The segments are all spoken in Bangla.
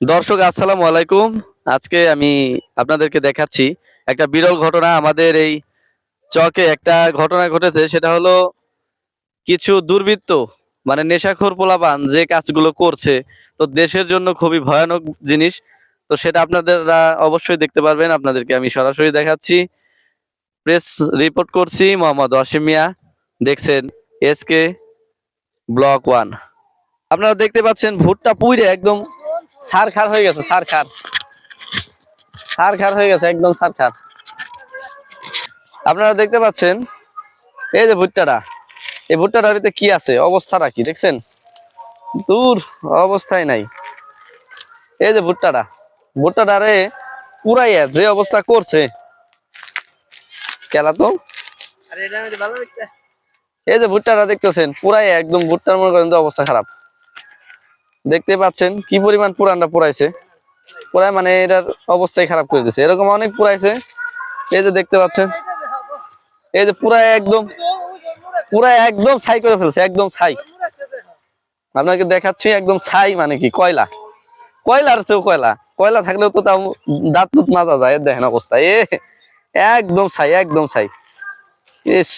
দর্শক, আসসালামু আলাইকুম। আজকে আমি আপনাদেরকে দেখাচ্ছি একটা বিরল ঘটনা। আমাদের এই চকে একটা ঘটনা ঘটেছে, সেটা হলো কিছু দুর্বৃত্ত মানে নেশাখোর পোলাপান যে কাজগুলো করছে, তো দেশের জন্য খুবই ভয়ানক জিনিস। তো সেটা আপনারা অবশ্যই দেখতে পারবেন। আপনাদেরকে আমি সরাসরি দেখাচ্ছি। প্রেস রিপোর্ট করছি, মোহাম্মদ অসিম মিয়া। দেখছেন এসকে ব্লক ওয়ান। আপনারা দেখতে পাচ্ছেন ভুট্টা পুইরে একদম সার খার হয়ে গেছে সার খার সার খার হয়ে গেছে একদম সার খার আপনারা দেখতে পাচ্ছেন এই যে ভুট্টাটা এই ভুট্টাটার ভিতরে কি আছে অবস্থাটা কি দেখছেন? দূর অবস্থায় নাই। এই যে ভুট্টাটা ভুট্টাটারে পুরাইয়া যে অবস্থা করছে। খেলা তো? এই যে ভুট্টাটা দেখতেছেন পুরাই একদম ভুট্টার মনে করেন যে অবস্থা খারাপ। দেখতে পাচ্ছেন কি পরিমাণ পুরানটা পুরাইছে? পুরাই মানে এটার অবস্থাই খারাপ করে দিছে। এরকম অনেক পুরাইছে। এই যে দেখতে পাচ্ছেন, এই যে পুরাই একদম পুরাই একদম ছাই করে ফেলছে, একদম ছাই। আপনাকে দেখাচ্ছি একদম ছাই মানে কি, কয়লা। কয়লার চেয়েও কয়লা। কয়লা থাকলেও তো তাও দাঁত দুধ মাজা যায় দেখেন অবস্থা। এ, একদম ছাই একদম ছাই। ইস,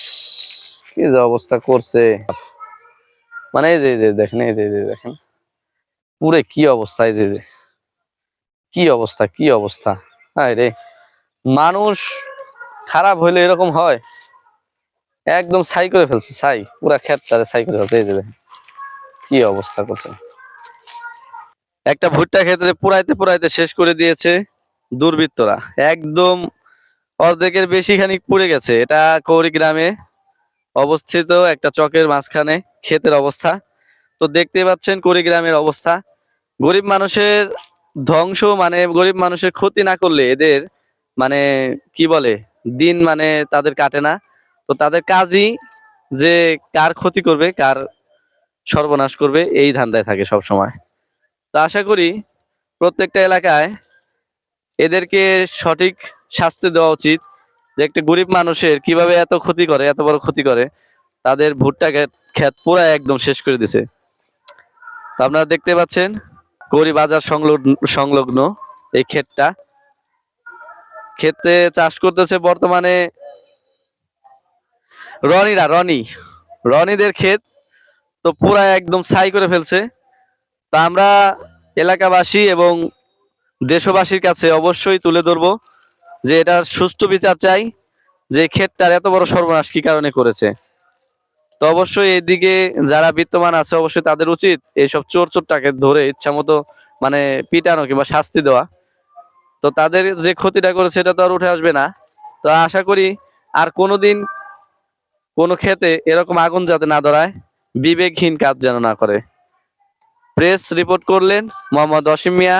কি যে অবস্থা করছে। মানে এই যে দেখেন এই যে দেখেন। পুরে কি অবস্থা এই যে কি অবস্থা কি অবস্থা? হায় রে। মানুষ খারাপ হইলে এরকম হয়। একদম ছাই করে ফেলছে, ছাই। পুরা ক্ষেতটারে ছাই করে ফেলছে, এই যে কি অবস্থা করছে। একটা ভুট্টা ক্ষেত্রে পুরাইতে পুরাইতে শেষ করে দিয়েছে দুর্বৃত্তরা। একদম অর্ধেকের বেশি খানিক পুড়ে গেছে। এটা কৌরি গ্রামে অবস্থিত একটা চকের মাঝখানে ক্ষেতের অবস্থা। তো দেখতে পাচ্ছেন কুড়িগ্রামের অবস্থা। গরিব মানুষের ধ্বংস মানে গরিব মানুষের ক্ষতি না করলে এদের মানে কি বলে, দিন মানে তাদের কাটে না। তো তাদের কাজই যে কার ক্ষতি করবে, কার সর্বনাশ করবে, এই ধান্দায় থাকে সব সময় তো আশা করি প্রত্যেকটা এলাকায় এদেরকে সঠিক শাস্তি দেওয়া উচিত যে একটা গরিব মানুষের কীভাবে এত ক্ষতি করে, এত বড় ক্ষতি করে, তাদের ভুট্টা ক্ষেত পুরা একদম শেষ করে দিছে। তো আপনারা দেখতে পাচ্ছেন গড়ি বাজার সংলগ্ন সংলগ্ন এই ক্ষেতটা। ক্ষেতে চাষ করতেছে বর্তমানে রনিরা, রনি। রনিদের ক্ষেত তো পুরা একদম ছাই করে ফেলছে। তা আমরা এলাকাবাসী এবং দেশবাসীর কাছে অবশ্যই তুলে ধরবো যে এটার সুষ্ঠু বিচার চাই যে ক্ষেতটার এত বড় সর্বনাশ কি কারণে করেছে। তো অবশ্যই এদিকে যারা বিত্তমান আছে, অবশ্যই তাদের উচিত এইসব চোর চোরটাকে ধরে ইচ্ছা মতো মানে পিটানো কিংবা শাস্তি দেওয়া। তো তাদের যে ক্ষতিটা করে সেটা তো আর উঠে আসবে না। তো আশা করি আর কোনোদিন কোনো ক্ষেতে এরকম আগুন যাতে না ধরায়, বিবেকহীন কাজ যেন না করে। প্রেস রিপোর্ট করলেন মোহাম্মদ অসিম মিয়া।